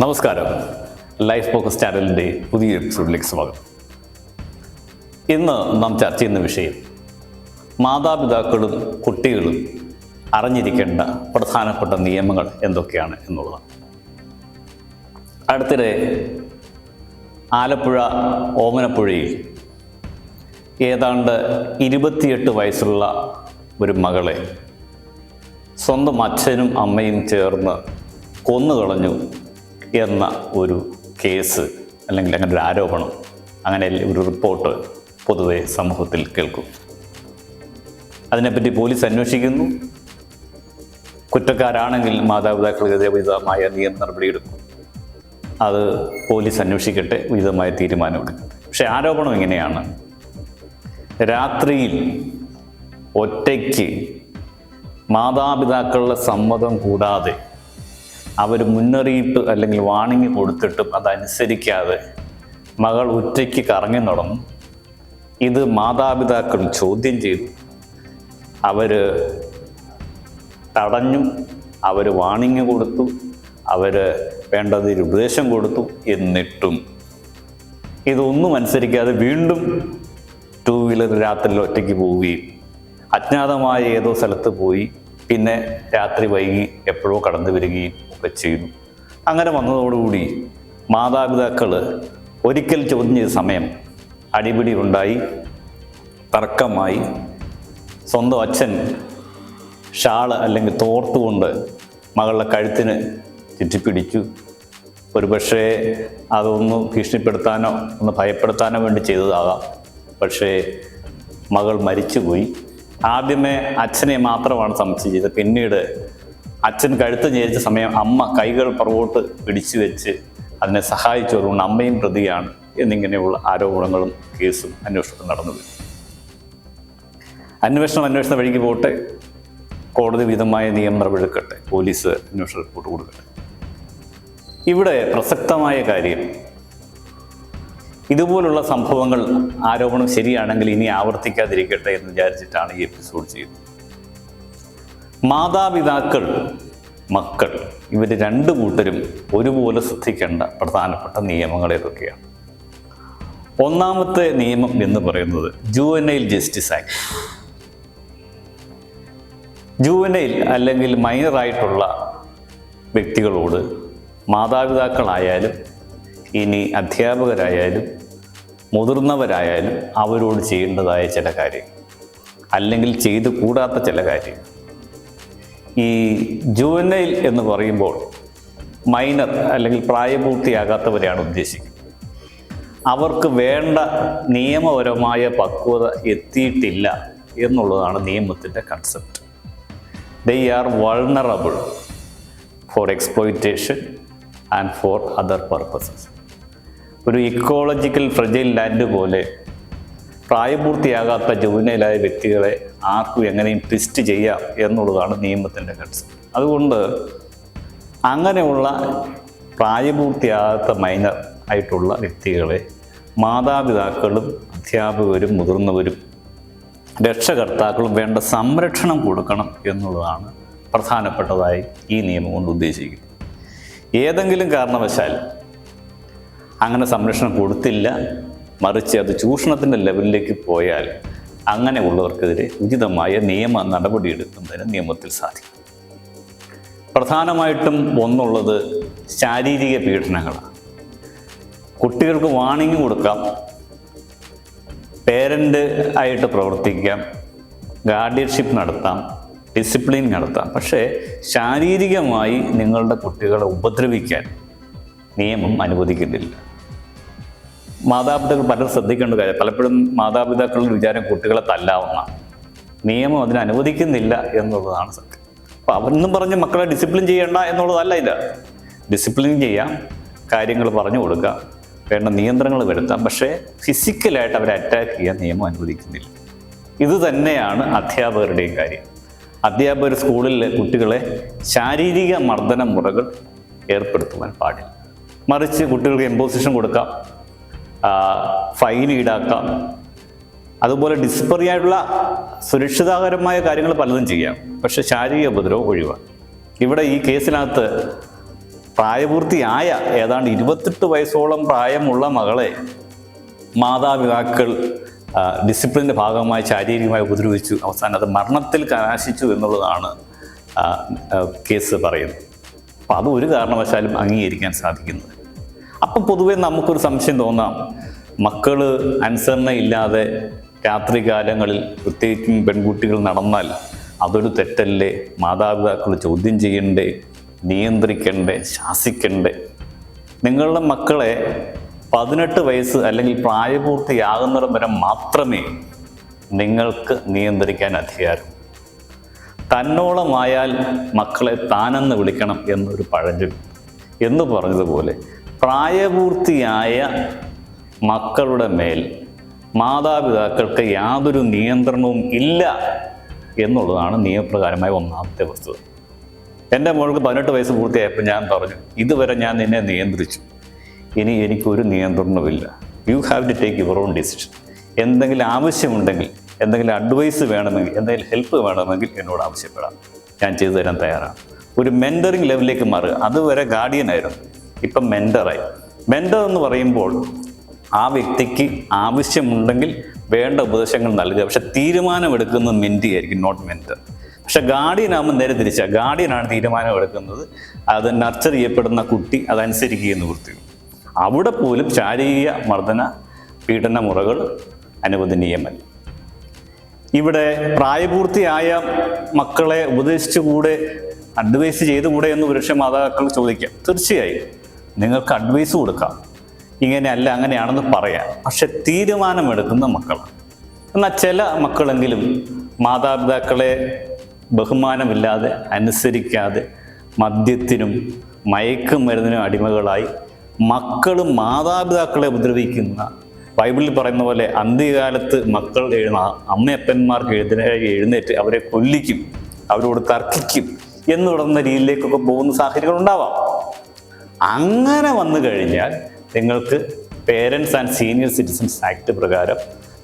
നമസ്കാരം. Life focus ചാനലിന്റെ പുതിയ എപ്പിസോഡിലേക്ക് സ്വാഗതം. ഇന്ന് നാം ചർച്ച ചെയ്യുന്ന വിഷയം മാതാപിതാക്കളും കുട്ടികളും അറിഞ്ഞിരിക്കേണ്ട പ്രധാനപ്പെട്ട നിയമങ്ങൾ എന്തൊക്കെയാണ് എന്നുള്ളതാണ്. അടുത്തിടെ ആലപ്പുഴ ഓമനപ്പുഴയിൽ ഏതാണ്ട് ഇരുപത്തിയെട്ട് വയസ്സുള്ള ഒരു മകളെ സ്വന്തം അച്ഛനും അമ്മയും ചേർന്ന് കൊന്നുകളഞ്ഞു എന്ന ഒരു കേസ് അല്ലെങ്കിൽ അങ്ങനെ ഒരു ആരോപണം അങ്ങനെ ഒരു റിപ്പോർട്ട് പൊതുവെ സമൂഹത്തിൽ കേൾക്കും. അതിനെപ്പറ്റി പോലീസ് അന്വേഷിക്കുന്നു. കുറ്റക്കാരാണെങ്കിൽ മാതാപിതാക്കൾക്കെതിരെ ഉചിതമായ നിയമ നടപടിയെടുക്കും അത് പോലീസ് അന്വേഷിക്കട്ടെ ഉചിതമായ തീരുമാനമെടുക്കും പക്ഷെ ആരോപണം എങ്ങനെയാണ് രാത്രിയിൽ ഒറ്റയ്ക്ക് മാതാപിതാക്കളുടെ സമ്മതം കൂടാതെ അവർ മുന്നറിയിപ്പ് അല്ലെങ്കിൽ വാണിംഗ് കൊടുത്തിട്ടും അതനുസരിക്കാതെ മകൾ ഒറ്റയ്ക്ക് കറങ്ങി നടന്നു. ഇത് മാതാപിതാക്കൾ ചോദ്യം ചെയ്തു. അവർ തടഞ്ഞു. അവർ വാണിംഗ് കൊടുത്തു. അവർ വേണ്ടതിൽ ഉപദേശം കൊടുത്തു എന്നിട്ടും. ഇതൊന്നും അനുസരിക്കാതെ വീണ്ടും ടൂ വീലർ രാത്രിയിൽ ഒറ്റയ്ക്ക് പോവുകയും അജ്ഞാതമായ ഏതോ സ്ഥലത്ത് പോയി. പിന്നെ രാത്രി വൈകി എപ്പോഴോ കടന്നു വരികയും ചെയ്തു അങ്ങനെ വന്നതോടുകൂടി മാതാപിതാക്കൾ ഒരിക്കൽ ചോദ്യം ചെയ്ത സമയം അടിപിടി ഉണ്ടായി തർക്കമായി. സ്വന്തം അച്ഛൻ ഷാൾ അല്ലെങ്കിൽ തോർത്തുകൊണ്ട് മകളുടെ കഴുത്തിന് ചുറ്റിപ്പിടിച്ചു. ഒരു പക്ഷേ അതൊന്ന് ഭീഷണിപ്പെടുത്താനോ ഒന്ന് ഭയപ്പെടുത്താനോ വേണ്ടി ചെയ്തതാകാം. പക്ഷേ മകൾ മരിച്ചുപോയി. ആദ്യമേ അച്ഛനെ മാത്രമാണ് സംശയിച്ചത് പിന്നീട് അച്ഛൻ കഴുത്ത് ഞെരിച്ച സമയം അമ്മ കൈകൾ പുറകോട്ട് പിടിച്ചു വെച്ച് അതിനെ സഹായിച്ചതുകൊണ്ട് അമ്മയും പ്രതിയാണ് എന്നിങ്ങനെയുള്ള ആരോപണങ്ങളും കേസും അന്വേഷണത്തിൽ നടന്നു വരും. അന്വേഷണം അന്വേഷണ വഴിക്ക് പോട്ടെ. കോടതി വിധമായ നിയമ നടപടിയെടുക്കട്ടെ പോലീസ് അന്വേഷണ റിപ്പോർട്ട് കൊടുക്കട്ടെ. ഇവിടെ പ്രസക്തമായ കാര്യം ഇതുപോലുള്ള സംഭവങ്ങൾ ആരോപണം ശരിയാണെങ്കിൽ ഇനി ആവർത്തിക്കാതിരിക്കട്ടെ എന്ന് വിചാരിച്ചിട്ടാണ് ഈ എപ്പിസോഡ് ചെയ്യുന്നത്. മാതാപിതാക്കൾ മക്കൾ ഇവർ രണ്ടു കൂട്ടരും ഒരുപോലെ ശ്രദ്ധിക്കേണ്ട പ്രധാനപ്പെട്ട നിയമങ്ങൾ ഏതൊക്കെയാണ്? ഒന്നാമത്തെ നിയമം എന്ന് പറയുന്നത് ജുവനൈൽ ജസ്റ്റിസ് ആക്ട് ജുവനൈൽ അല്ലെങ്കിൽ മൈനറായിട്ടുള്ള വ്യക്തികളോട് മാതാപിതാക്കളായാലും ഇനി അധ്യാപകരായാലും മുതിർന്നവരായാലും അവരോട് ചെയ്യേണ്ടതായ ചില കാര്യം അല്ലെങ്കിൽ ചെയ്തു കൂടാത്ത ചില കാര്യം ഈ ജൂവനൈൽ എന്ന് പറയുമ്പോൾ മൈനർ അല്ലെങ്കിൽ പ്രായപൂർത്തിയാകാത്തവരെയാണ് ഉദ്ദേശിക്കുന്നത്. അവർക്ക് വേണ്ട നിയമപരമായ പക്വത എത്തിയിട്ടില്ല എന്നുള്ളതാണ് നിയമത്തിന്റെ concept they are vulnerable for exploitation and for other purposes ഒരു ഇക്കോളജിക്കൽ ഫ്രജൈൽ ലാൻഡ് പോലെ പ്രായപൂർത്തിയാകാത്ത ജൂനയിലായ വ്യക്തികളെ ആർക്കും എങ്ങനെയും ട്വിസ്റ്റ് ചെയ്യാം എന്നുള്ളതാണ് നിയമത്തിന്റെ കൺസെപ്റ്റ്. അതുകൊണ്ട് അങ്ങനെയുള്ള പ്രായപൂർത്തിയാകാത്ത മൈനർ ആയിട്ടുള്ള വ്യക്തികളെ മാതാപിതാക്കളും അധ്യാപകരും മുതിർന്നവരും രക്ഷകർത്താക്കളും വേണ്ട സംരക്ഷണം കൊടുക്കണം എന്നുള്ളതാണ് പ്രധാനപ്പെട്ടതായി ഈ നിയമം കൊണ്ട് ഉദ്ദേശിക്കുന്നത്. ഏതെങ്കിലും കാരണവശാൽ അങ്ങനെ സംരക്ഷണം കൊടുത്തില്ല മറിച്ച് അത് ചൂഷണത്തിന്റെ ലെവലിലേക്ക് പോയാൽ അങ്ങനെ അങ്ങനെയുള്ളവർക്കെതിരെ ഉചിതമായ നിയമ നടപടിയെടുക്കുന്നതിന് നിയമത്തിൽ സാധിക്കും. പ്രധാനമായിട്ടും ഒന്നുള്ളത് ശാരീരിക പീഡനങ്ങളാണ്. കുട്ടികൾക്ക് വാണിംഗ് കൊടുക്കാം പേരന്റ് ആയിട്ട് പ്രവർത്തിക്കാം ഗാർഡിയൻഷിപ്പ് നടത്താം ഡിസിപ്ലിൻ നടത്താം. പക്ഷേ ശാരീരികമായി നിങ്ങളുടെ കുട്ടികളെ ഉപദ്രവിക്കാൻ നിയമം അനുവദിക്കുന്നില്ല. മാതാപിതാക്കൾ പലരും ശ്രദ്ധിക്കേണ്ട കാര്യം പലപ്പോഴും മാതാപിതാക്കളുടെ വിചാരം കുട്ടികളെ തല്ലാവുന്ന. നിയമം അതിന് അനുവദിക്കുന്നില്ല എന്നുള്ളതാണ് സത്യം. അപ്പം അവരെന്നും പറഞ്ഞ് മക്കളെ ഡിസിപ്ലിൻ ചെയ്യേണ്ട എന്നുള്ളതല്ല ഇല്ല ഡിസിപ്ലിൻ ചെയ്യാം കാര്യങ്ങൾ പറഞ്ഞു കൊടുക്കുക വേണ്ട നിയന്ത്രണങ്ങൾ വരുത്താം. പക്ഷേ ഫിസിക്കലായിട്ട് അവരെ അറ്റാക്ക് ചെയ്യാൻ നിയമം അനുവദിക്കുന്നില്ല. ഇത് തന്നെയാണ് അധ്യാപകരുടെയും കാര്യം. അധ്യാപകർ സ്കൂളിലെ കുട്ടികളെ ശാരീരിക മർദ്ദന മുറകൾ ഏർപ്പെടുത്തുവാൻ പാടില്ല. മറിച്ച് കുട്ടികൾക്ക് എംപോസിഷൻ കൊടുക്കാം. ഫൈൻ ഈടാക്കാം. അതുപോലെ ഡിസ്പറി ആയിട്ടുള്ള സുരക്ഷിതാകരമായ കാര്യങ്ങൾ പലതും ചെയ്യാം. പക്ഷെ ശാരീരിക ഉപദ്രവം ഒഴിവാണ് ഇവിടെ ഈ കേസിനകത്ത് പ്രായപൂർത്തിയായ ഏതാണ്ട് ഇരുപത്തെട്ട് വയസ്സോളം പ്രായമുള്ള മകളെ മാതാപിതാക്കൾ ഡിസിപ്ലിന്റെ ഭാഗമായി ശാരീരികമായി ഉപദ്രവിച്ചു. അവസാനം അത് മരണത്തിൽ കലാശിച്ചു എന്നുള്ളതാണ് കേസ് പറയുന്നത്. അപ്പം അത് ഒരു കാരണവശാലും അംഗീകരിക്കാൻ സാധിക്കുന്നത്. അപ്പം പൊതുവെ നമുക്കൊരു സംശയം തോന്നാം. മക്കൾ അനുസരണ ഇല്ലാതെ രാത്രി കാലങ്ങളിൽ പ്രത്യേകിച്ചും പെൺകുട്ടികൾ നടന്നാൽ അതൊരു തെറ്റല്ലേ? മാതാപിതാക്കൾ ചോദ്യം ചെയ്യണ്ടേ? നിയന്ത്രിക്കണ്ടേ? ശാസിക്കണ്ടേ? നിങ്ങളുടെ മക്കളെ പതിനെട്ട് വയസ്സ് അല്ലെങ്കിൽ പ്രായപൂർത്തിയാകുന്നിടം വരെ മാത്രമേ നിങ്ങൾക്ക് നിയന്ത്രിക്കാൻ അധികാരം. തന്നോളമായാൽ മക്കളെ താനെന്ന് വിളിക്കണം എന്നൊരു പഴഞ്ചൊല്ലി. എന്ന് പറഞ്ഞതുപോലെ പ്രായപൂർത്തിയായ മക്കളുടെ മേൽ മാതാപിതാക്കൾക്ക് യാതൊരു നിയന്ത്രണവും ഇല്ല എന്നുള്ളതാണ് നിയമപ്രകാരമായ ഒന്നാമത്തെ വസ്തുത. എന്റെ മോൾക്ക് പതിനെട്ട് വയസ്സ് പൂർത്തിയായപ്പോൾ ഞാൻ പറഞ്ഞു ഇതുവരെ ഞാൻ നിന്നെ നിയന്ത്രിച്ചു. ഇനി എനിക്കൊരു നിയന്ത്രണവുമില്ല. You have to take your own decision എന്തെങ്കിലും ആവശ്യമുണ്ടെങ്കിൽ എന്തെങ്കിലും അഡ്വൈസ് വേണമെങ്കിൽ എന്തെങ്കിലും ഹെൽപ്പ് വേണമെങ്കിൽ എന്നോട് ആവശ്യപ്പെടാം. ഞാൻ ചെയ്തു തരാൻ തയ്യാറാണ്. ഒരു മെന്ററിങ് ലെവലിലേക്ക് മാറുക. അതുവരെ ഗാർഡിയൻ ആയിരുന്നു. ഇപ്പം മെന്ററായി. മെന്റർ എന്ന് പറയുമ്പോൾ ആ വ്യക്തിക്ക് ആവശ്യമുണ്ടെങ്കിൽ വേണ്ട ഉപദേശങ്ങൾ നൽകുക. പക്ഷെ തീരുമാനമെടുക്കുന്നത് മെന്റി ആയിരിക്കും നോട്ട് മെന്റർ പക്ഷെ ഗാർഡിയൻ ആകുമ്പോൾ നേരെ തിരിച്ച. ഗാർഡിയനാണ് തീരുമാനം എടുക്കുന്നത് അത് നർച്ചർ ചെയ്യപ്പെടുന്ന കുട്ടി അതനുസരിക്കുകയെന്ന് വൃത്തിയും അവിടെ പോലും ശാരീരിക മർദ്ദന പീഡന മുറകൾ അനുവദനീയമല്ല. ഇവിടെ പ്രായപൂർത്തിയായ മക്കളെ ഉപദേശിച്ചുകൂടെ അഡ്വൈസ് ചെയ്തുകൂടെ എന്ന് പുരുഷ മാതാക്കൾ ചോദിക്കാം. തീർച്ചയായും. നിങ്ങൾക്ക് അഡ്വൈസ് കൊടുക്കാം. ഇങ്ങനെയല്ല അങ്ങനെയാണെന്ന് പറയാം. പക്ഷെ തീരുമാനമെടുക്കുന്ന മക്കൾ എന്നാൽ ചില മക്കളെങ്കിലും മാതാപിതാക്കളെ ബഹുമാനമില്ലാതെ അനുസരിക്കാതെ മദ്യത്തിനും മയക്കുമരുന്നിനും അടിമകളായി മക്കൾ മാതാപിതാക്കളെ ഉപദ്രവിക്കുന്ന ബൈബിളിൽ പറയുന്ന പോലെ അന്ത്യകാലത്ത് മക്കൾ എഴുന്ന അമ്മയപ്പന്മാർക്ക് എഴുതിന എഴുന്നേറ്റ് അവരെ കൊല്ലിക്കും അവരോട് തർക്കിക്കും എന്ന് തുടർന്ന രീതിയിലേക്കൊക്കെ പോകുന്ന സാഹചര്യങ്ങൾ ഉണ്ടാവാം. അങ്ങനെ വന്നു കഴിഞ്ഞാൽ നിങ്ങൾക്ക് parents and senior citizens act പ്രകാരം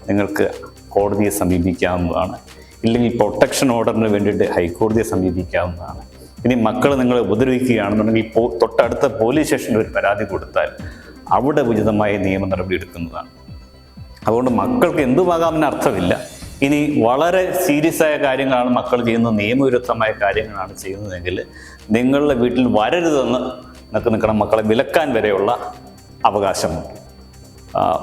നിങ്ങൾക്ക് കോടതിയെ സമീപിക്കാവുന്നതാണ്. ഇല്ലെങ്കിൽ പ്രൊട്ടക്ഷൻ ഓർഡറിന് വേണ്ടിയിട്ട് ഹൈക്കോടതിയെ സമീപിക്കാവുന്നതാണ്. ഇനി മക്കൾ നിങ്ങളെ ഉപദ്രവിക്കുകയാണെന്നുണ്ടെങ്കിൽ പോ തൊട്ടടുത്ത പോലീസ് സ്റ്റേഷനിൽ ഒരു പരാതി കൊടുത്താൽ അവിടെ ഉചിതമായ നിയമ നടപടി എടുക്കുന്നതാണ്. അതുകൊണ്ട് മക്കൾക്ക് എന്തുമാകാമെന്ന് അർത്ഥമില്ല. ഇനി വളരെ സീരിയസ് ആയ കാര്യങ്ങളാണ് മക്കൾ ചെയ്യുന്ന നിയമവിരുദ്ധമായ കാര്യങ്ങളാണ് ചെയ്യുന്നതെങ്കിൽ നിങ്ങളുടെ വീട്ടിൽ വരരുതെന്ന് നിങ്ങൾക്ക് നിൽക്കണം. മക്കളെ വിലക്കാൻ വരെയുള്ള അവകാശമുണ്ട്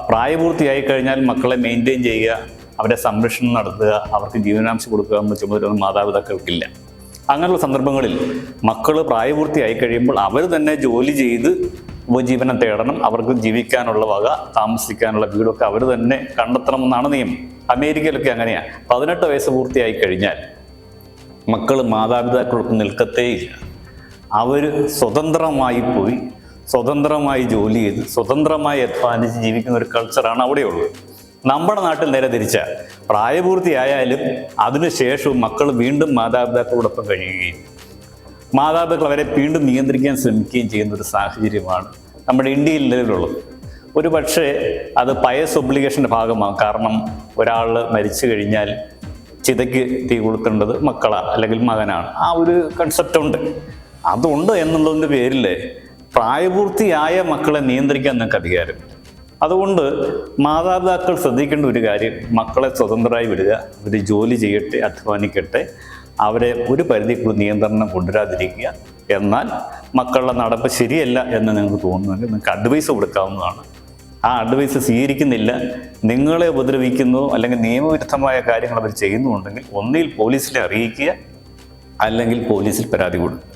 പ്രായപൂർത്തിയായി കഴിഞ്ഞാൽ മക്കളെ മെയിന്റെയിൻ ചെയ്യുക അവരെ സംരക്ഷണം നടത്തുക അവർക്ക് ജീവനാംശം കൊടുക്കുക എന്ന ചുമതല മാതാപിതാക്കൾക്കില്ല. അങ്ങനെയുള്ള സന്ദർഭങ്ങളിൽ മക്കൾ പ്രായപൂർത്തിയായി കഴിയുമ്പോൾ അവർ തന്നെ ജോലി ചെയ്ത് ഉപജീവനം തേടണം. അവർക്ക് ജീവിക്കാനുള്ള വക താമസിക്കാനുള്ള വീടൊക്കെ അവർ തന്നെ കണ്ടെത്തണമെന്നാണ് നിയമം. അമേരിക്കയിലൊക്കെ അങ്ങനെയാണ് പതിനെട്ട് വയസ്സ് പൂർത്തിയായി കഴിഞ്ഞാൽ മക്കൾ മാതാപിതാക്കൾക്ക് നിൽക്കത്തേയില്ല അവർ സ്വതന്ത്രമായി പോയി സ്വതന്ത്രമായി ജോലി ചെയ്ത് സ്വതന്ത്രമായി അധ്വാനിച്ച് ജീവിക്കുന്ന ഒരു കൾച്ചറാണ് അവിടെയുള്ളത് നമ്മുടെ നാട്ടിൽ നേരെ തിരിച്ച പ്രായപൂർത്തിയായാലും അതിനുശേഷവും മക്കൾ വീണ്ടും മാതാപിതാക്കളോടൊപ്പം കഴിയുകയും മാതാപിതാക്കൾ അവരെ വീണ്ടും നിയന്ത്രിക്കാൻ ശ്രമിക്കുകയും ചെയ്യുന്ന ഒരു സാഹചര്യമാണ് നമ്മുടെ ഇന്ത്യയിൽ നിലവിലുള്ളത്. ഒരു പക്ഷേ അത് പയസ് ഒബ്ലിഗേഷന്റെ ഭാഗമാണ്. കാരണം ഒരാൾ മരിച്ചു കഴിഞ്ഞാൽ ചിതയ്ക്ക് തീ കൊളുത്തേണ്ടത് മക്കളാണ് അല്ലെങ്കിൽ മകനാണ്. ആ ഒരു കൺസെപ്റ്റ് ഉണ്ട്. അതുണ്ട് എന്നുള്ളതിന്റെ പേരിൽ പ്രായപൂർത്തിയായ മക്കളെ നിയന്ത്രിക്കാൻ നിങ്ങൾക്ക് അധികാരമില്ല അതുകൊണ്ട് മാതാപിതാക്കൾ ശ്രദ്ധിക്കേണ്ട ഒരു കാര്യം മക്കളെ സ്വതന്ത്രമായി വിടുക അവർ ജോലി ചെയ്യട്ടെ അധ്വാനിക്കട്ടെ അവരെ ഒരു പരിധിക്കുള്ള നിയന്ത്രണം കൊണ്ടുവരാതിരിക്കുക. എന്നാൽ മക്കളുടെ നടപ്പ് ശരിയല്ല എന്ന് നിങ്ങൾക്ക് തോന്നുന്നുണ്ട് നിങ്ങൾക്ക് അഡ്വൈസ് കൊടുക്കാവുന്നതാണ്. ആ അഡ്വൈസ് സ്വീകരിക്കുന്നില്ല നിങ്ങളെ ഉപദ്രവിക്കുന്നു അല്ലെങ്കിൽ നിയമവിരുദ്ധമായ കാര്യങ്ങൾ അവർ ചെയ്യുന്നുണ്ടെങ്കിൽ ഒന്നിൽ പോലീസിനെ അറിയിക്കുക അല്ലെങ്കിൽ പോലീസിൽ പരാതി കൊടുക്കുക.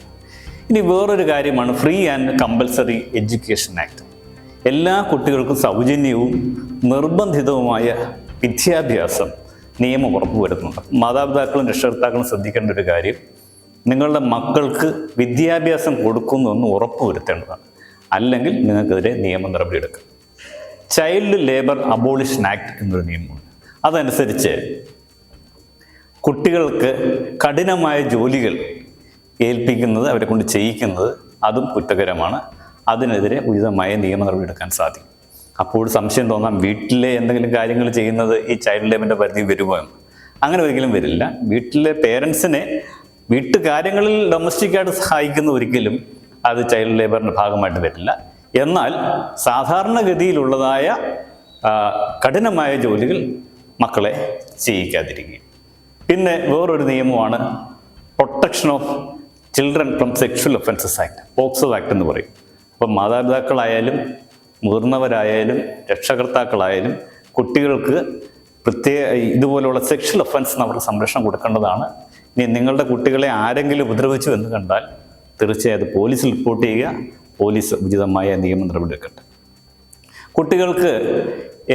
ഇനി വേറൊരു കാര്യമാണ് free and compulsory education act എല്ലാ കുട്ടികൾക്കും സൗജന്യവും നിർബന്ധിതവുമായ വിദ്യാഭ്യാസം നിയമം ഉറപ്പുവരുത്തുന്നുണ്ട് മാതാപിതാക്കളും രക്ഷകർത്താക്കളും ശ്രദ്ധിക്കേണ്ട ഒരു കാര്യം നിങ്ങളുടെ മക്കൾക്ക് വിദ്യാഭ്യാസം കൊടുക്കുന്നു എന്ന് ഉറപ്പുവരുത്തേണ്ടതാണ് അല്ലെങ്കിൽ നിങ്ങൾക്കെതിരെ നിയമ നടപടിയെടുക്കാം ചൈൽഡ് ലേബർ അബോളിഷൻ ആക്ട് എന്നൊരു നിയമമുണ്ട്. അതനുസരിച്ച് കുട്ടികൾക്ക് കഠിനമായ ജോലികൾ ഏൽപ്പിക്കുന്നത് അവരെ കൊണ്ട് ചെയ്യിക്കുന്നത് അതും കുറ്റകരമാണ്. അതിനെതിരെ ഉചിതമായ നിയമ നടപടി എടുക്കാൻ സാധിക്കും. അപ്പോൾ സംശയം തോന്നാം വീട്ടിലെ എന്തെങ്കിലും കാര്യങ്ങൾ ചെയ്യുന്നത് ഈ ചൈൽഡ് ലേബറിന്റെ പരിധി വരുമോ അങ്ങനെ ഒരിക്കലും വരില്ല. വീട്ടിലെ പേരൻസിനെ വീട്ടുകാര്യങ്ങളിൽ ഡൊമസ്റ്റിക്കായിട്ട് സഹായിക്കുന്ന ഒരിക്കലും അത് ചൈൽഡ് ലേബറിന്റെ ഭാഗമായിട്ട് വരില്ല. എന്നാൽ സാധാരണഗതിയിലുള്ളതായ കഠിനമായ ജോലികൾ മക്കളെ ചെയ്യിക്കാതിരിക്കുക പിന്നെ വേറൊരു നിയമമാണ് protection of children from sexual offences act POCSO act എന്ന് പറയും. അപ്പം മാതാപിതാക്കളായാലും മുതിർന്നവരായാലും രക്ഷകർത്താക്കളായാലും കുട്ടികൾക്ക് പ്രത്യേക ഇതുപോലുള്ള സെക്ഷൽ ഒഫൻസിന് അവർക്ക് സംരക്ഷണം കൊടുക്കേണ്ടതാണ്. ഇനി നിങ്ങളുടെ കുട്ടികളെ ആരെങ്കിലും ഉപദ്രവിച്ചു എന്ന് കണ്ടാൽ തീർച്ചയായും പോലീസിൽ റിപ്പോർട്ട് ചെയ്യുക. പോലീസ് ഉചിതമായ നിയമ നടപടി എടുക്കട്ടെ കുട്ടികൾക്ക്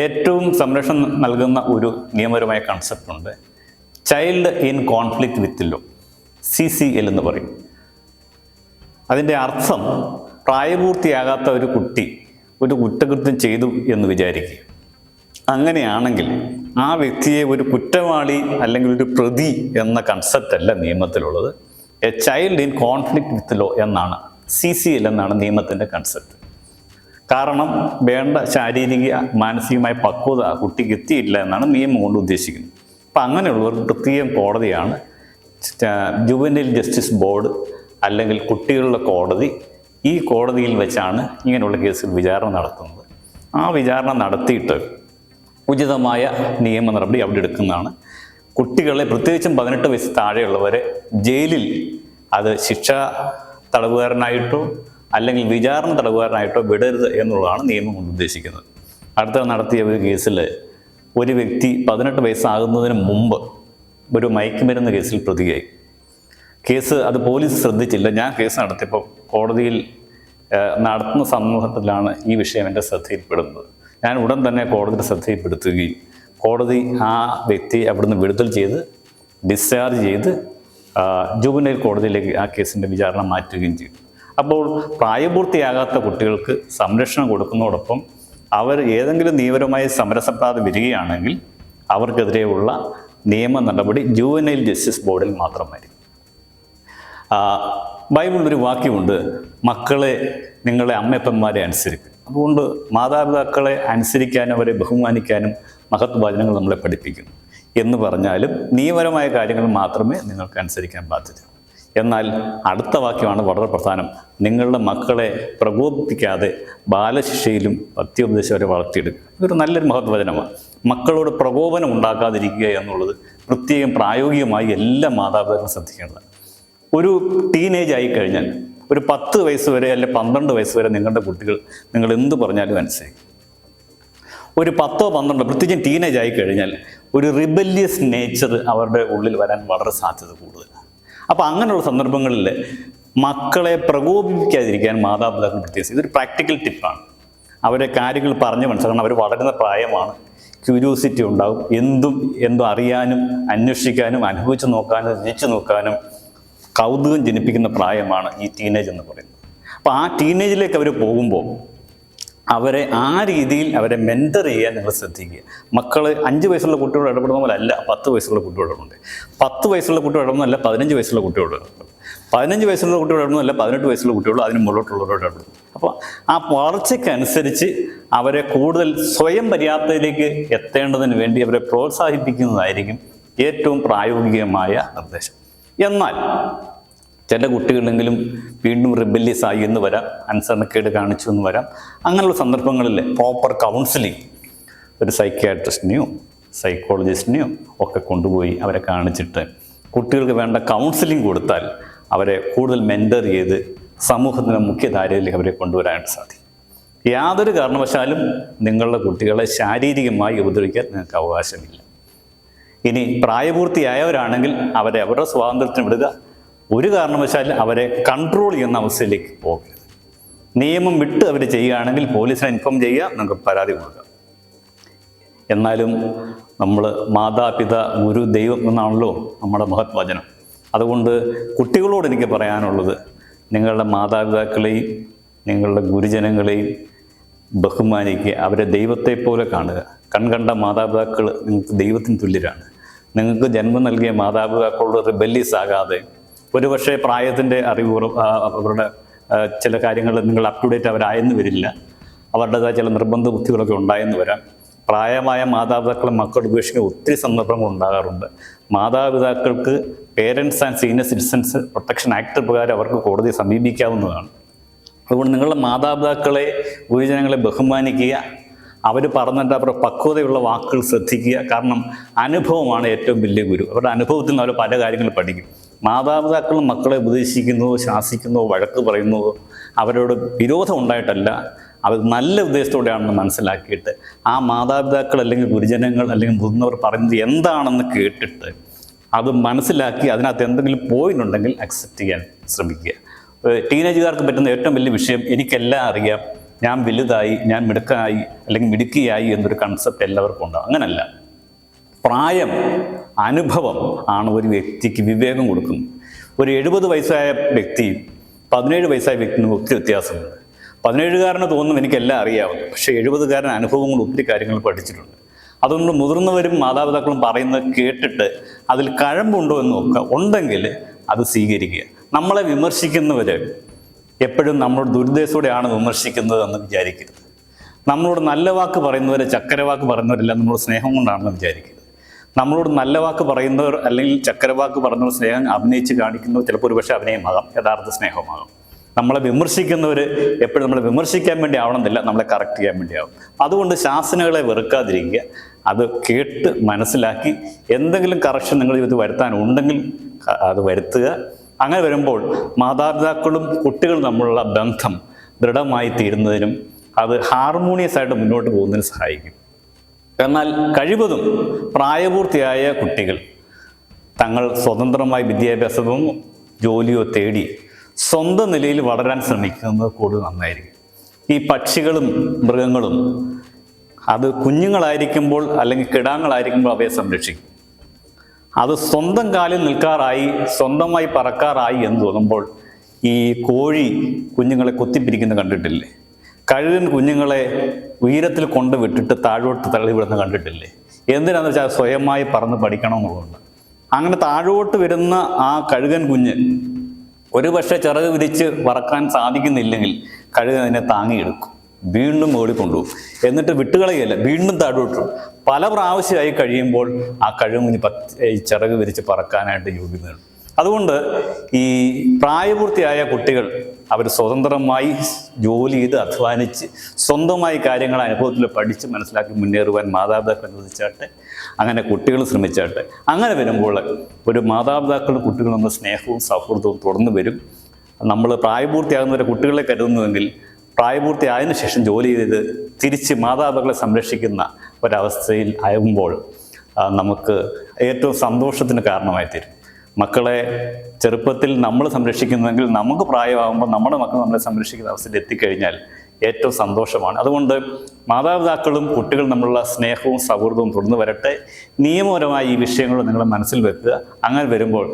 ഏറ്റവും സംരക്ഷണം നൽകുന്ന ഒരു നിയമപരമായ കൺസെപ്റ്റ് ഉണ്ട്. Child in conflict with law C C L എന്ന് പറയും. അതിന്റെ അർത്ഥം പ്രായപൂർത്തിയാകാത്ത ഒരു കുട്ടി ഒരു കുറ്റകൃത്യം ചെയ്തു എന്ന് വിചാരിക്കുക. അങ്ങനെയാണെങ്കിൽ ആ വ്യക്തിയെ ഒരു കുറ്റവാളി അല്ലെങ്കിൽ ഒരു പ്രതി എന്ന കൺസെപ്റ്റ് അല്ല നിയമത്തിലുള്ളത്. A child in conflict with law എന്നാണ് സി സി എൽ എന്നാണ് നിയമത്തിന്റെ കൺസെപ്റ്റ് കാരണം വേണ്ട ശാരീരിക മാനസികമായ പക്വത കുട്ടിക്ക് എത്തിയില്ല എന്നാണ് നിയമം കൊണ്ട് ഉദ്ദേശിക്കുന്നത്. അപ്പം അങ്ങനെയുള്ളവർ പ്രത്യേകം കോടതിയാണ് ജുവനിൽ ജസ്റ്റിസ് ബോർഡ് അല്ലെങ്കിൽ കുട്ടികളുടെ കോടതി ഈ കോടതിയിൽ വെച്ചാണ് ഇങ്ങനെയുള്ള കേസിൽ വിചാരണ നടത്തുന്നത്. ആ വിചാരണ നടത്തിയിട്ട് ഉചിതമായ നിയമ നടപടി അവിടെ എടുക്കുന്നതാണ്. കുട്ടികളെ പ്രത്യേകിച്ചും പതിനെട്ട് വയസ്സ് താഴെയുള്ളവരെ ജയിലിൽ അത് ശിക്ഷ തടവുകാരനായിട്ടോ അല്ലെങ്കിൽ വിചാരണ തടവുകാരനായിട്ടോ വിടരുത് എന്നുള്ളതാണ് നിയമം കൊണ്ട് ഉദ്ദേശിക്കുന്നത്. അടുത്ത നടത്തിയ ഒരു കേസിൽ ഒരു വ്യക്തി പതിനെട്ട് വയസ്സാകുന്നതിന് മുമ്പ് ഒരു മയക്കുമരുന്ന് കേസിൽ പ്രതിയായി. കേസ് അത് പോലീസ് ശ്രദ്ധിച്ചില്ല. ഞാൻ കേസ് നടത്തിയപ്പോൾ കോടതിയിൽ നടത്തുന്ന സമൂഹത്തിലാണ് ഈ വിഷയം എന്റെ ശ്രദ്ധയിൽപ്പെടുന്നത്. ഞാൻ ഉടൻ തന്നെ കോടതിയുടെ ശ്രദ്ധയിൽപ്പെടുത്തുകയും കോടതി ആ വ്യക്തി അവിടുന്ന് വിടുതൽ ചെയ്ത് ഡിസ്ചാർജ് ചെയ്ത് ജുബനൈൽ കോടതിയിലേക്ക് ആ കേസിന്റെ വിചാരണ മാറ്റുകയും ചെയ്തു. അപ്പോൾ പ്രായപൂർത്തിയാകാത്ത കുട്ടികൾക്ക് സംരക്ഷണം കൊടുക്കുന്നതോടൊപ്പം അവർ ഏതെങ്കിലും നിയമപരമായ സമരസപ്രാതെ വരികയാണെങ്കിൽ അവർക്കെതിരെയുള്ള നിയമ നടപടി ജുവനൈൽ ജസ്റ്റിസ് ബോർഡിൽ മാത്രമായിരിക്കും ഒരു വാക്യമുണ്ട് മക്കളെ നിങ്ങളെ അമ്മയപ്പന്മാരെ അനുസരിക്കും. അതുകൊണ്ട് മാതാപിതാക്കളെ അനുസരിക്കാനും അവരെ ബഹുമാനിക്കാനും മഹത്വവചനങ്ങൾ നമ്മളെ പഠിപ്പിക്കുന്നു. എന്ന് പറഞ്ഞാലും നിയമപരമായ കാര്യങ്ങൾ മാത്രമേ നിങ്ങൾക്ക് അനുസരിക്കാൻ ബാധ്യത. എന്നാൽ അടുത്ത വാക്യമാണ് വളരെ പ്രധാനം. നിങ്ങളുടെ മക്കളെ പ്രകോപിപ്പിക്കാതെ ബാലശിക്ഷയിലും പത്യോപദേശം വരെ വളർത്തിയെടുക്കുക. ഇതൊരു നല്ലൊരു മഹത്വചനമാണ് മക്കളോട് പ്രകോപനം ഉണ്ടാക്കാതിരിക്കുക എന്നുള്ളത് പ്രത്യേകം പ്രായോഗികമായി എല്ലാ മാതാപിതാക്കളും ശ്രദ്ധിക്കേണ്ടതാണ്. ഒരു ടീനേജ് ആയി കഴിഞ്ഞാൽ ഒരു പത്ത് വയസ്സ് വരെ അല്ലെ പന്ത്രണ്ട് വയസ്സ് വരെ നിങ്ങളുടെ കുട്ടികൾ നിങ്ങൾ എന്ത് പറഞ്ഞാലും അനുസരിക്കും ഒരു പത്തോ പന്ത്രണ്ടോ പ്രത്യേകിച്ചും ടീനേജ് ആയി കഴിഞ്ഞാൽ ഒരു റിബല്യസ് നേച്ചർ അവരുടെ ഉള്ളിൽ വരാൻ വളരെ സാധ്യത കൂടുതലാണ്. അപ്പോൾ അങ്ങനെയുള്ള സന്ദർഭങ്ങളിൽ മക്കളെ പ്രകോപിപ്പിക്കാതിരിക്കാൻ മാതാപിതാക്കൾ പ്രത്യേകിച്ച് ഇതൊരു പ്രാക്ടിക്കൽ ടിപ്പാണ് അവരെ കാര്യങ്ങൾ പറഞ്ഞ് മനസ്സിലാക്കണം. അവർ വളരുന്ന പ്രായമാണ്. ക്യൂരിയോസിറ്റി ഉണ്ടാകും എന്തും എന്തും അറിയാനും അന്വേഷിക്കാനും അനുഭവിച്ചു നോക്കാനും രചിച്ചു നോക്കാനും കൗതുകം ജനിപ്പിക്കുന്ന പ്രായമാണ് ഈ ടീനേജ് എന്ന് പറയുന്നത്. അപ്പോൾ ആ ടീനേജിലേക്ക് അവർ പോകുമ്പോൾ അവരെ ആ രീതിയിൽ അവരെ മെന്റർ ചെയ്യാൻ നിങ്ങൾ ശ്രദ്ധിക്കുക. മക്കൾ അഞ്ച് വയസ്സുള്ള കുട്ടിയോട് ഇടപെടുന്ന പോലെ അല്ല പത്ത് വയസ്സുള്ള കുട്ടിയോട് ഇടപെടുന്നത് പത്ത് വയസ്സുള്ള കുട്ടിയോട് ഇടപെടുന്നതല്ല പതിനഞ്ച് വയസ്സുള്ള കുട്ടിയോട് പതിനഞ്ച് വയസ്സുള്ള കുട്ടിയോട് ഇടപെടുന്നതല്ല പതിനെട്ട് വയസ്സുള്ള കുട്ടിയോട് അതിന് മുകളിലോട്ടുള്ളവരോട് ഇടപെടുന്നു. അപ്പോൾ ആ വളർച്ചയ്ക്കനുസരിച്ച് അവരെ കൂടുതൽ സ്വയം പര്യാപ്തതയിലേക്ക് എത്തേണ്ടതിന് വേണ്ടി അവരെ പ്രോത്സാഹിപ്പിക്കുന്നതായിരിക്കും ഏറ്റവും പ്രായോഗികമായ നിർദ്ദേശം. എന്നാൽ ചില കുട്ടികളെങ്കിലും വീണ്ടും റിബല്യസ് ആയി എന്ന് വരാം അനുസരണക്കേട് കാണിച്ചു എന്ന് വരാം. അങ്ങനെയുള്ള സന്ദർഭങ്ങളിൽ പ്രോപ്പർ കൗൺസിലിംഗ് ഒരു സൈക്യാട്രിസ്റ്റിനെയോ സൈക്കോളജിസ്റ്റിനെയോ ഒക്കെ കൊണ്ടുപോയി അവരെ കാണിച്ചിട്ട് കുട്ടികൾക്ക് വേണ്ട കൗൺസിലിംഗ് കൊടുത്താൽ അവരെ കൂടുതൽ മെന്റർ ചെയ്ത് സമൂഹത്തിന്റെ മുഖ്യധാരയിലേക്ക് അവരെ കൊണ്ടുവരാനായിട്ട് സാധിക്കും. യാതൊരു കാരണവശാലും നിങ്ങളുടെ കുട്ടികളെ ശാരീരികമായി ഉപദ്രവിക്കാൻ നിങ്ങൾക്ക് അവകാശമില്ല. ഇനി പ്രായപൂർത്തിയായവരാണെങ്കിൽ അവരെ അവരുടെ സ്വാതന്ത്ര്യത്തിന് വിടുക. ഒരു കാരണവശാൽ അവരെ കൺട്രോൾ ചെയ്യുന്ന അവസ്ഥയിലേക്ക് പോകരുത്. നിയമം വിട്ട് അവർ ചെയ്യുകയാണെങ്കിൽ പോലീസിനെ ഇൻഫോം ചെയ്യുക നമുക്ക് പരാതി കൊടുക്കാം. എന്നാലും നമ്മൾ മാതാപിത ഗുരു ദൈവം എന്നാണല്ലോ നമ്മുടെ മഹത് വചനം. അതുകൊണ്ട് കുട്ടികളോട് എനിക്ക് പറയാനുള്ളത് നിങ്ങളുടെ മാതാപിതാക്കളെയും നിങ്ങളുടെ ഗുരുജനങ്ങളെയും ബഹുമാനിക്കുക അവരെ ദൈവത്തെ പോലെ കാണുക. കൺകണ്ട മാതാപിതാക്കൾ നിങ്ങൾക്ക് ദൈവത്തിന് തുല്യരാണ്. നിങ്ങൾക്ക് ജന്മം നൽകിയ മാതാപിതാക്കളോട് റിബല്യസ് ആകാതെ ഒരുപക്ഷെ പ്രായത്തിന്റെ അറിവ് അവരുടെ ചില കാര്യങ്ങൾ നിങ്ങൾ അപ് ടു ഡേറ്റ് അവരായെന്ന് വരില്ല. അവരുടേതായ ചില നിർബന്ധ ബുദ്ധികളൊക്കെ ഉണ്ടായെന്ന് വരാം. പ്രായമായ മാതാപിതാക്കളെ മക്കൾ ഉപേക്ഷിക്കുന്ന ഒത്തിരി സന്ദർഭങ്ങൾ ഉണ്ടാകാറുണ്ട്. മാതാപിതാക്കൾക്ക് parents and senior citizens protection act പ്രകാരം അവർക്ക് കോടതിയെ സമീപിക്കാവുന്നതാണ്. അതുകൊണ്ട് നിങ്ങളുടെ മാതാപിതാക്കളെ ഗുരുജനങ്ങളെ ബഹുമാനിക്കുക അവർ പറഞ്ഞിട്ട് അവരുടെ പക്വതയുള്ള വാക്കുകൾ ശ്രദ്ധിക്കുക. കാരണം അനുഭവമാണ് ഏറ്റവും വലിയ ഗുരു. അവരുടെ അനുഭവത്തിൽ നിന്ന് അവർ പല കാര്യങ്ങൾ പഠിക്കും. മാതാപിതാക്കളും മക്കളെ ഉപദേശിക്കുന്നതോ ശാസിക്കുന്നതോ വഴക്ക് പറയുന്നതോ അവരോട് വിരോധം ഉണ്ടായിട്ടല്ല. അവർ നല്ല ഉദ്ദേശത്തോടെയാണെന്ന് മനസ്സിലാക്കിയിട്ട് ആ മാതാപിതാക്കൾ അല്ലെങ്കിൽ ഗുരുജനങ്ങൾ അല്ലെങ്കിൽ മുതിർന്നവർ പറയുന്നത് എന്താണെന്ന് കേട്ടിട്ട് അത് മനസ്സിലാക്കി അതിനകത്ത് എന്തെങ്കിലും പോയിന്റ് ഉണ്ടെങ്കിൽ അക്സെപ്റ്റ് ചെയ്യാൻ ശ്രമിക്കുക. ടീനേജുകാർക്ക് പറ്റുന്ന ഏറ്റവും വലിയ വിഷയം എനിക്കെല്ലാം അറിയാം. ഞാൻ വലുതായി ഞാൻ മിടുക്കായി അല്ലെങ്കിൽ മിടുക്കിയായി എന്നൊരു കൺസെപ്റ്റ് എല്ലാവർക്കും ഉണ്ടാവും. അങ്ങനല്ല. പ്രായം അനുഭവം ആണ് ഒരു വ്യക്തിക്ക് വിവേകം കൊടുക്കുന്നത്. ഒരു എഴുപത് വയസ്സായ വ്യക്തി പതിനേഴ് വയസ്സായ വ്യക്തിയും ഒത്തിരി വ്യത്യാസമുണ്ട്. പതിനേഴുകാരന് തോന്നും എനിക്കെല്ലാം അറിയാവുന്നു പക്ഷേ എഴുപതുകാരൻ അനുഭവങ്ങൾ ഒത്തിരി കാര്യങ്ങൾ പഠിച്ചിട്ടുണ്ട്. അതുകൊണ്ട് മുതിർന്നവരും മാതാപിതാക്കളും പറയുന്നത് കേട്ടിട്ട് അതിൽ കഴമ്പുണ്ടോ എന്ന് നോക്കുക. ഉണ്ടെങ്കിൽ അത് സ്വീകരിക്കുക. നമ്മളെ വിമർശിക്കുന്നവർ എപ്പോഴും നമ്മളോട് ദുരുദ്ദേശത്തോടെയാണ് വിമർശിക്കുന്നത് എന്ന് വിചാരിക്കരുത്. നമ്മളോട് നല്ല വാക്ക് പറയുന്നവരെ ചക്കരവാക്ക് പറയുന്നവരെല്ലാം നമ്മളോട് സ്നേഹം കൊണ്ടാണെന്ന് വിചാരിക്കരുത്. നമ്മളോട് നല്ല വാക്ക് പറയുന്നവർ അല്ലെങ്കിൽ ചക്കരവാക്ക് പറയുന്നവർ സ്നേഹം അഭിനയിച്ച് കാണിക്കുന്നവർ ചിലപ്പോൾ ഒരുപക്ഷെ അഭിനയമാകാം യഥാർത്ഥ സ്നേഹമാകാം. നമ്മളെ വിമർശിക്കുന്നവർ എപ്പോഴും നമ്മളെ വിമർശിക്കാൻ വേണ്ടി ആവണമെന്നില്ല നമ്മളെ കറക്റ്റ് ചെയ്യാൻ വേണ്ടിയാവും അതുകൊണ്ട് ശാസനകളെ വെറുക്കാതിരിക്കുക അത് കേട്ട് മനസ്സിലാക്കി എന്തെങ്കിലും കറക്ഷൻ നിങ്ങൾ ഇത് വരുത്താനുണ്ടെങ്കിൽ അത് വരുത്തുക. അങ്ങനെ വരുമ്പോൾ മാതാപിതാക്കളും കുട്ടികളും തമ്മിലുള്ള ബന്ധം ദൃഢമായി തീരുന്നതിനും അത് ഹാർമോണിയസ് ആയിട്ട് മുന്നോട്ട് പോകുന്നതിന് സഹായിക്കും. എന്നാൽ കഴിവതും പ്രായപൂർത്തിയായ കുട്ടികൾ തങ്ങൾ സ്വതന്ത്രമായി വിദ്യാഭ്യാസവും ജോലിയോ തേടി സ്വന്തം നിലയിൽ വളരാൻ ശ്രമിക്കുന്നത് കൂടുതൽ നന്നായിരിക്കും. ഈ പക്ഷികളും മൃഗങ്ങളും അത് കുഞ്ഞുങ്ങളായിരിക്കുമ്പോൾ അല്ലെങ്കിൽ കിടാങ്ങളായിരിക്കുമ്പോൾ അവയെ സംരക്ഷിക്കും. അത് സ്വന്തം കാലിൽ നിൽക്കാറായി സ്വന്തമായി പറക്കാറായി എന്ന് തോന്നുമ്പോൾ ഈ കോഴി കുഞ്ഞുങ്ങളെ കൊത്തിപ്പിരിക്കുന്ന കണ്ടിട്ടില്ലേ? കഴുകൻ കുഞ്ഞുങ്ങളെ ഉയരത്തിൽ കൊണ്ട് വിട്ടിട്ട് താഴോട്ട് തള്ളി വിടുന്ന കണ്ടിട്ടില്ലേ? എന്തിനാന്ന് വെച്ചാൽ സ്വയമായി പറന്ന് പഠിക്കണമെന്നുള്ളതുകൊണ്ട്. അങ്ങനെ താഴോട്ട് വരുന്ന ആ കഴുകൻ കുഞ്ഞ് ഒരു പക്ഷേ ചിറക് വിരിച്ച് പറക്കാൻ സാധിക്കുന്നില്ലെങ്കിൽ കഴുകൻ അതിനെ താങ്ങിയെടുക്കും. വീണ്ടും മുകളിൽ കൊണ്ടുപോകും. എന്നിട്ട് വിട്ടുകളയല്ല വീണ്ടും താഴോട്ടും. പല പ്രാവശ്യമായി കഴിയുമ്പോൾ ആ കഴുകുഞ്ഞ് പത്ത് ഈ ചിറക് വിരിച്ച് പറക്കാനായിട്ട് യോഗ്യത അതുകൊണ്ട് ഈ പ്രായപൂർത്തിയായ കുട്ടികൾ അവർ സ്വതന്ത്രമായി ജോലി ചെയ്ത് അധ്വാനിച്ച് സ്വന്തമായി കാര്യങ്ങൾ അനുഭവത്തിൽ പഠിച്ച് മനസ്സിലാക്കി മുന്നേറുവാൻ മാതാപിതാക്കൾ അനുവദിച്ചാട്ടെ അങ്ങനെ കുട്ടികൾ ശ്രമിച്ചാട്ടെ അങ്ങനെ വരുമ്പോൾ ഒരു മാതാപിതാക്കളും കുട്ടികളും സ്നേഹവും സൗഹൃദവും തുടർന്ന് വരും. നമ്മൾ പ്രായപൂർത്തിയാകുന്നവരെ കുട്ടികളെ കരുതുന്നുവെങ്കിൽ പ്രായപൂർത്തിയായതിനു ശേഷം ജോലി ചെയ്ത് തിരിച്ച് മാതാപിതാക്കളെ സംരക്ഷിക്കുന്ന ഒരവസ്ഥയിൽ ആകുമ്പോൾ നമുക്ക് ഏറ്റവും സന്തോഷത്തിന് കാരണമായി തീരും മക്കളെ ചെറുപ്പത്തിൽ നമ്മൾ സംരക്ഷിക്കുന്നെങ്കിൽ നമുക്ക് പ്രായമാകുമ്പോൾ നമ്മുടെ മക്കൾ നമ്മളെ സംരക്ഷിക്കുന്ന അവസ്ഥയിൽ എത്തിക്കഴിഞ്ഞാൽ ഏറ്റവും സന്തോഷമാണ്. അതുകൊണ്ട് മാതാപിതാക്കളും കുട്ടികളും തമ്മിലുള്ള സ്നേഹവും സൗഹൃദവും തുടർന്ന് വരട്ടെ. നിയമപരമായി ഈ വിഷയങ്ങൾ നിങ്ങളുടെ മനസ്സിൽ വെക്കുക. അങ്ങനെ വരുമ്പോൾ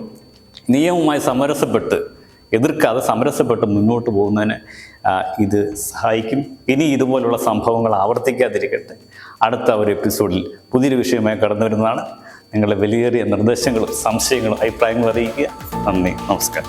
നിയമവുമായി സമരസപ്പെട്ട് എതിർക്കാതെ സമരസപ്പെട്ട് മുന്നോട്ട് പോകുന്നതിന് ഇത് സഹായിക്കും. ഇനി ഇതുപോലുള്ള സംഭവങ്ങൾ ആവർത്തിക്കാതിരിക്കട്ടെ. അടുത്ത ഒരു എപ്പിസോഡിൽ പുതിയൊരു വിഷയമായി കടന്നു വരുന്നതാണ് നിങ്ങളുടെ വിലയേറിയ നിർദ്ദേശങ്ങളും സംശയങ്ങളും അഭിപ്രായങ്ങളും അറിയിക്കുക. നന്ദി നമസ്കാരം.